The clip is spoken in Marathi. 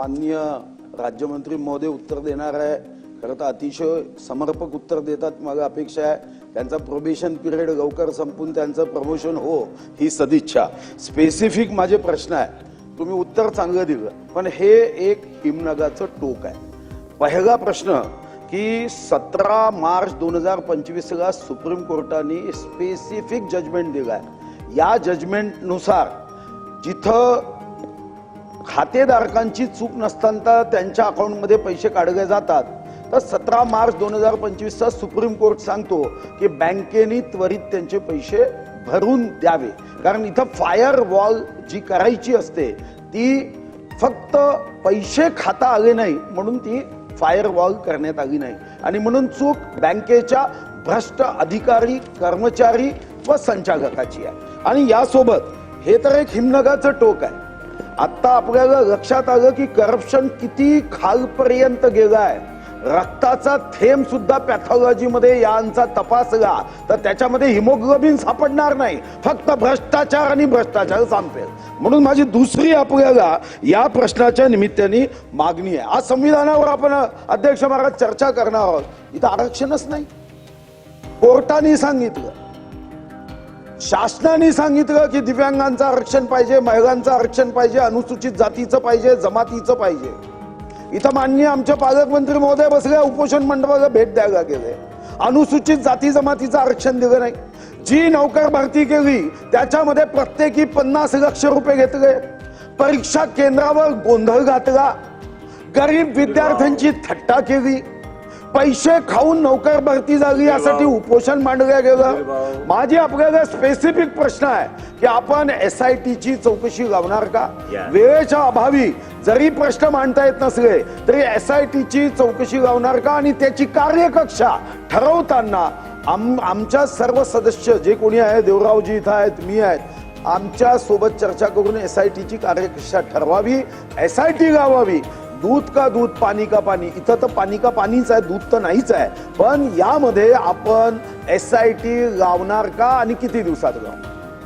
माननीय राज्यमंत्री महोदय उत्तर देणार आहे. खरं तर अतिशय समर्पक उत्तर देतात मला अपेक्षा आहे. त्यांचा प्रोबेशन पिरियड लवकर संपून त्यांचं प्रमोशन हो ही सदिच्छा. स्पेसिफिक माझे प्रश्न आहे. तुम्ही उत्तर चांगलं दिलं पण हे एक हिमनगाचं टोक आहे. पहिला प्रश्न की सतरा मार्च दोन हजार पंचवीसला सुप्रीम कोर्टाने स्पेसिफिक जजमेंट दिलाय. या जजमेंटनुसार जिथं खातेधारकांची चूक नसताना त्यांच्या अकाउंटमध्ये पैसे काढले जातात. तर सतरा मार्च दोन हजार पंचवीसचा सुप्रीम कोर्ट सांगतो की बँकेने त्वरित त्यांचे पैसे भरून द्यावे. कारण इथं फायर वॉल जी करायची असते ती फक्त पैसे खाता आले नाही म्हणून ती फायर वॉल करण्यात आली नाही. आणि म्हणून चूक बँकेच्या भ्रष्ट अधिकारी कर्मचारी व संचालकाची आहे. आणि यासोबत हे तर एक हिमनगाचं टोक आहे. आता आपल्याला लक्षात आलं की करप्शन किती खालपर्यंत गेलं आहे रक्ताचा थेंब सुद्धा पॅथॉलॉजीमध्ये यांचा तपासला तर त्याच्यामध्ये हिमोग्लोबिन सापडणार नाही. फक्त भ्रष्टाचार आणि भ्रष्टाचार संपेल. म्हणून माझी दुसरी आपल्याला या प्रश्नाच्या निमित्ताने मागणी आहे. आज संविधानावर आपण अध्यक्ष महाराज चर्चा करणार आहोत. इथं आरक्षणच नाही. कोर्टाने सांगितलं. शासनाने सांगितलं की दिव्यांगांचं आरक्षण पाहिजे महिलांचं आरक्षण पाहिजे अनुसूचित जातीचं पाहिजे जमातीचं पाहिजे. इथं माननीय आमच्या पालकमंत्री महोदय बसल्या उपोषण मंडपाला भेट द्यायला गेले. अनुसूचित जाती जमातीचं आरक्षण दिलं नाही. जी नौकर भरती केली त्याच्यामध्ये प्रत्येकी पन्नास लक्ष रुपये घेतले. परीक्षा केंद्रावर गोंधळ घातला. गरीब विद्यार्थ्यांची थट्टा केली. पैसे खाऊन नौकर भरती झाली यासाठी उपोषण मांडलं गेलं. माझी आपल्याला स्पेसिफिक प्रश्न आहे की आपण एस आय ची चौकशी लावणार का. वेळेच्या अभावी जरी प्रश्न मांडता येत नसले तरी एस आय ची चौकशी लावणार का? आणि त्याची कार्यकक्षा ठरवताना आम आमच्या सर्व सदस्य जे कोणी आहे देवरावजी इथं आहेत मी आहेत आमच्यासोबत चर्चा करून एस आय ची कार्यकक्षा ठरवावी एस आय टी लावावी दूध का दूध पाणी का पाणी? इथं तर पाणी का पाणीच आहे दूध तर नाहीच आहे. पण यामध्ये आपण एस आय टी लावणार का आणि किती दिवसात लावणार?